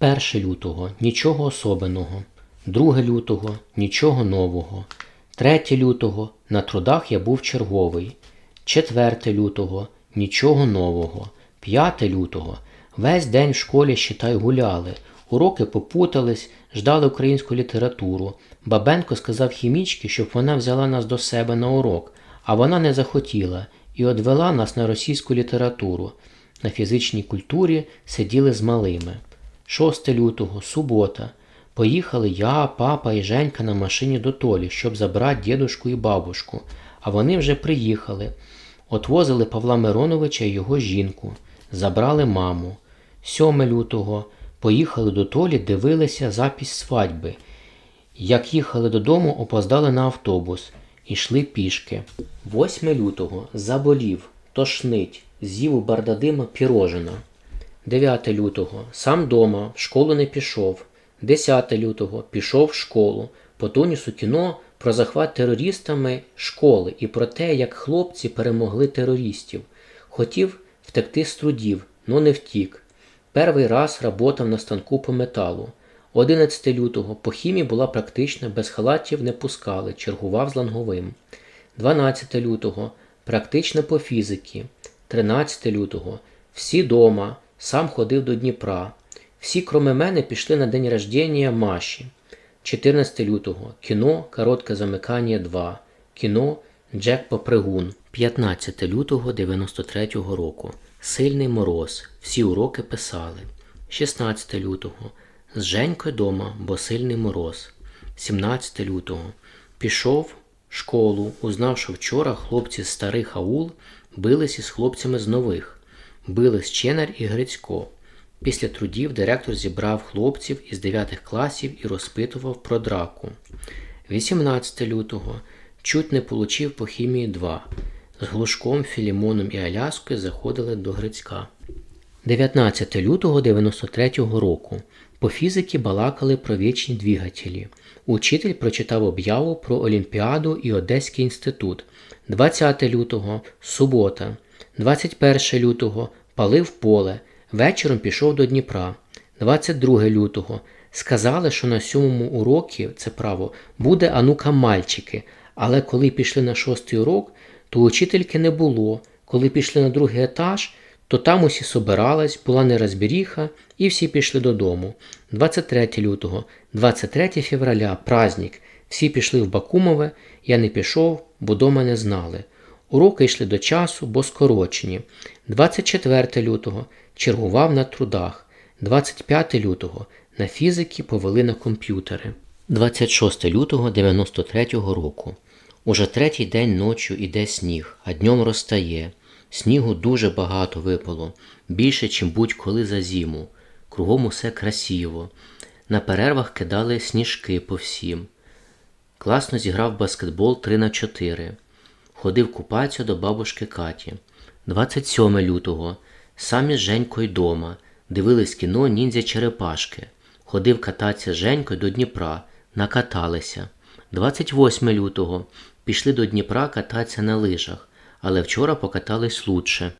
1 лютого нічого особеного. 2 лютого нічого нового. 3 лютого на трудах я був черговий. 4 лютого нічого нового. 5 лютого весь день в школі считай гуляли. Уроки попутались, ждали українську літературу. Бабенко сказав хімічці, щоб вона взяла нас до себе на урок, а вона не захотіла і одвела нас на російську літературу. На фізичній культурі сиділи з малими. 6 лютого, субота. Поїхали я, папа і Женька на машині до Толі, щоб забрати дідушку і бабушку. А вони вже приїхали. Отвозили Павла Мироновича і його жінку. Забрали маму. 7 лютого поїхали до Толі, дивилися запись свадьби. Як їхали додому, опоздали на автобус. Ішли пішки. 8 лютого заболів, тошнить, з'їв у бардадима пірожина. 9 лютого сам дома, в школу не пішов. 10 лютого пішов в школу. По тонісу кіно про захват терористами школи і про те, як хлопці перемогли терористів. Хотів втекти з трудів, но не втік. Перший раз работав на станку по металу. 11 лютого по хімії була практична, без халатів не пускали, чергував з ланговим. 12 лютого практична по фізиці. 13 лютого всі дома, сам ходив до Дніпра. Всі, кроме мене, пішли на день рождення Маші. 14 лютого кіно Коротке замикання 2. Кіно Джек Попригун. 15 лютого 93-го року. Сильний мороз. Всі уроки писали. 16 лютого. З Женькою дома, бо сильний мороз. 17 лютого. Пішов в школу, узнав, що вчора хлопці з старих аул бились із хлопцями з нових. Бились Ченар і Грицько. Після трудів директор зібрав хлопців із 9 класів і розпитував про драку. 18 лютого чуть не получив по хімії 2. З Глушком, Філімоном і Аляскою заходили до Грицька. 19 лютого 93-го року. По фізиці балакали про вічні двигателі. Учитель прочитав об'яву про Олімпіаду і Одеський інститут. 20 лютого субота. 21 лютого палив поле. Вечором пішов до Дніпра. 22 лютого. Сказали, що на сьомому уроці це право буде анука мальчики. Але коли пішли на шостий урок, то учительки не було. Коли пішли на другий етаж, то там усі собирались, була нерозберіха, і всі пішли додому. 23 лютого, 23 февраля, праздник. Всі пішли в Бакумове, я не пішов, бо дома не знали. Уроки йшли до часу, бо скорочені. 24 лютого чергував на трудах. 25 лютого на фізики повели на комп'ютери. 26 лютого 93-го року. Уже третій день ночі іде сніг, а днем розтає. Снігу дуже багато випало, більше, чим будь-коли за зиму. Кругом усе красиво. На перервах кидали сніжки по всім. Класно зіграв баскетбол 3 на 4. Ходив купатися до бабушки Каті. 27 лютого. Самі з Женькою дома. Дивились кіно ніндзя Черепашки. Ходив кататися з Женькою до Дніпра. Накаталися. 28 лютого. Пішли до Дніпра кататися на лижах, але вчора покатались лучше.